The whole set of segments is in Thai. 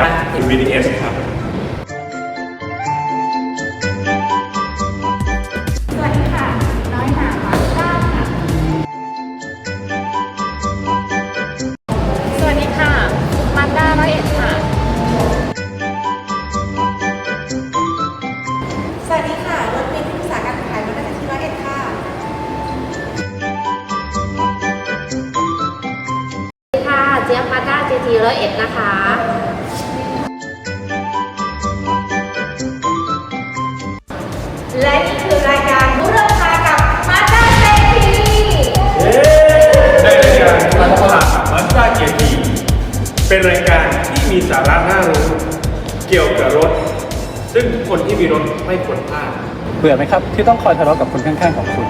จา VDS ครับ สวัสดีค่ะ น้อยหนามาล่าค่ะ สวัสดีค่ะมาด้าร้อยเอ็ดค่ะ สวัสดีค่ะ รถเมล์ที่ปรกาการายรถประจำที่ร้อยเอ็ดค่ะ ค่ะ เจี๊ยบมาด้าจีทีร้อยเอ็ดนะคะ และนี่คือรายการรู้เรื่องคากับมาสเตอร์เซทีในรายการมันฝรั่งมัสด้าเกียรติเป็นรายการที่มีสาระน่ารู้เกี่ยวกับรถ ซึ่งคนที่มีรถไม่ควรพลาดเบื่อไหมครับ ที่ต้องคอยทะเลาะกับคนข้างๆของคุณ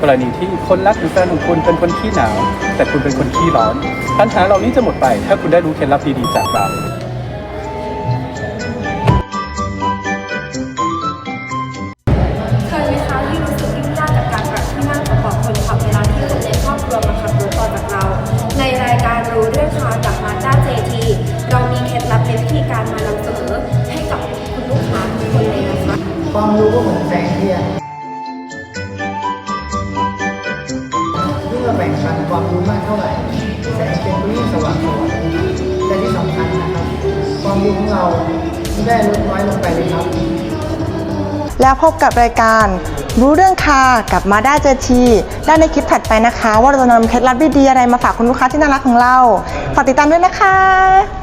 กรณีที่คนรักหรือแฟนของคุณเป็นคนขี้หนาว แต่คุณเป็นคนขี้ร้อน ปัญหาเหล่านี้จะหมดไป ถ้าคุณได้รู้เคล็ดลับดีๆจากเรา การรู้เรื่องคากมาสเตอร์เจทีเรามีเคล็ดลับในวิธีการมานำเสนอให้กับคุณลูกค้าทุกคนเลยนะคะความรู้ก็เหมือนแสงเทียนยิ่งเราแบ่งปันความรู้มากเท่าไหร่แสงเทียนก็ยิ่งสว่างสวยแต่ที่สำคัญนะครับ ความรู้ของเราไม่ได้ลดน้อยลงไปเลยครับ แล้วพบกับรายการ รู้เรื่องคากับมาด้าเจทีได้ในคลิปถัดไปนะคะ ว่าเราจะนำเคล็ดลับดีๆอะไรมาฝากคุณลูกค้าที่น่ารักของเรา ฝากติดตามด้วยนะคะ